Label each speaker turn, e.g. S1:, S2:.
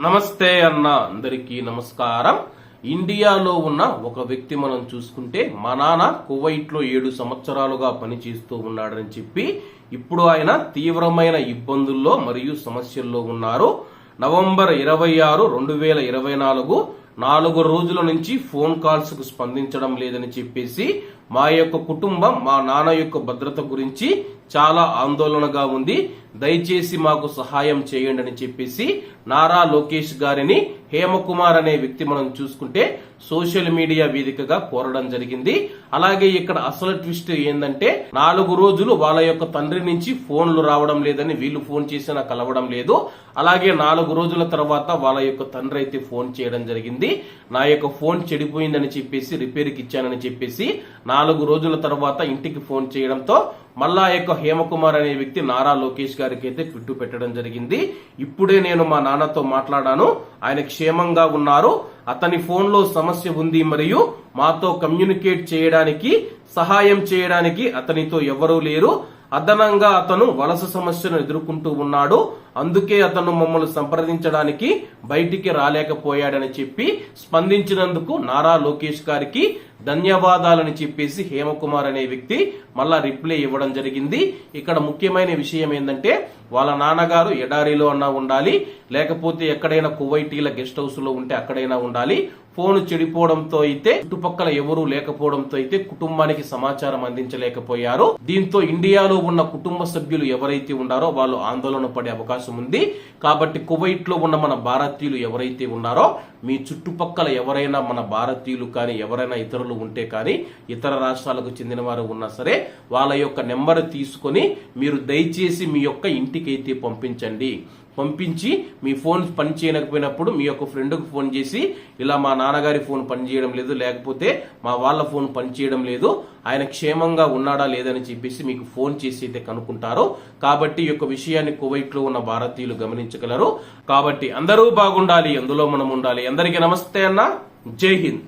S1: నమస్తే అన్న అందరికీ నమస్కారం. ఇండియాలో ఉన్న ఒక వ్యక్తి మనం చూసుకుంటే మా నాన్న కువైట్లో ఏడు సంవత్సరాలుగా పనిచేస్తూ ఉన్నాడని చెప్పి ఇప్పుడు ఆయన తీవ్రమైన ఇబ్బందుల్లో మరియు సమస్యల్లో ఉన్నారు. నవంబర్ ఇరవై ఆరు రెండు వేల ఇరవై నాలుగు నాలుగు రోజుల నుంచి ఫోన్ కాల్స్కు స్పందించడం లేదని చెప్పేసి మా యొక్క కుటుంబం మా నాన్న యొక్క భద్రత గురించి చాలా ఆందోళనగా ఉంది. దయచేసి మాకు సహాయం చేయండి అని చెప్పేసి నారా లోకేష్ గారిని హేమకుమార్ అనే వ్యక్తి మనం చూసుకుంటే సోషల్ మీడియా వేదికగా కోరడం జరిగింది. అలాగే ఇక్కడ అసలు ట్విస్ట్ ఏంటంటే నాలుగు రోజులు వాళ్ళ యొక్క తండ్రి నుంచి ఫోన్లు రావడం లేదని వీళ్ళు ఫోన్ చేసినా కలవడం లేదు. అలాగే నాలుగు రోజుల తర్వాత వాళ్ళ యొక్క తండ్రి అయితే ఫోన్ చేయడం జరిగింది. నా యొక్క ఫోన్ చెడిపోయిందని చెప్పేసి రిపేర్కి ఇచ్చానని చెప్పేసి నాలుగు రోజుల తర్వాత ఇంటికి ఫోన్ చేయడంతో మళ్ళా యొక్క హేమకుమార్ అనే వ్యక్తి నారా లోకేష్ గారికి అయితే ట్విట్టు పెట్టడం జరిగింది. ఇప్పుడే నేను మా నాన్నతో మాట్లాడాను. ఆయన క్షేమంగా ఉన్నారు. అతని ఫోన్లో సమస్య ఉంది మరియు మాతో కమ్యూనికేట్ చేయడానికి సహాయం చేయడానికి అతనితో ఎవరూ లేరు. అదనంగా అతను వలస సమస్యను ఎదుర్కొంటూ ఉన్నాడు. అందుకే అతను మమ్మల్ని సంప్రదించడానికి బయటికి రాలేకపోయాడని చెప్పి స్పందించినందుకు నారా లోకేష్ గారికి ధన్యవాదాలని చెప్పేసి హేమకుమార్ అనే వ్యక్తి మళ్ళా రిప్లై ఇవ్వడం జరిగింది. ఇక్కడ ముఖ్యమైన విషయం ఏంటంటే వాళ్ళ నాన్నగారు ఎడారిలో అన్నా ఉండాలి లేకపోతే ఎక్కడైనా కువైటీల గెస్ట్ హౌస్లో ఉంటే అక్కడైనా ఉండాలి. ఫోన్ చెడిపోవడంతో అయితే చుట్టుపక్కల ఎవరూ లేకపోవడంతో అయితే కుటుంబానికి సమాచారం అందించలేకపోయారు. దీంతో ఇండియాలో ఉన్న కుటుంబ సభ్యులు ఎవరైతే ఉన్నారో వాళ్ళు ఆందోళన పడే అవకాశం ఉంది. కాబట్టి కువైట్లో ఉన్న మన భారతీయులు ఎవరైతే ఉన్నారో మీ చుట్టుపక్కల ఎవరైనా మన భారతీయులు కానీ ఎవరైనా ఇతరులు ఉంటే కానీ ఇతర రాష్ట్రాలకు చెందిన వారు ఉన్నా సరే వాళ్ళ యొక్క నెంబర్ తీసుకొని మీరు దయచేసి మీ యొక్క ఇంటికి అయితే పంపించండి. పంపించి మీ ఫోన్ పని చేయకపోయినప్పుడు మీ యొక్క ఫ్రెండ్కు ఫోన్ చేసి ఇలా మా నాన్నగారి ఫోన్ పనిచేయడం లేదు లేకపోతే మా వాళ్ళ ఫోన్ పనిచేయడం లేదు ఆయన క్షేమంగా ఉన్నాడా లేదని చెప్పేసి మీకు ఫోన్ చేసి అయితే కనుక్కుంటారు. కాబట్టి ఈ యొక్క విషయాన్ని కువైట్లో ఉన్న భారతీయులు గమనించగలరు. కాబట్టి అందరూ బాగుండాలి అందులో మనం ఉండాలి. అందరికీ నమస్తే అన్న. జై హింద్.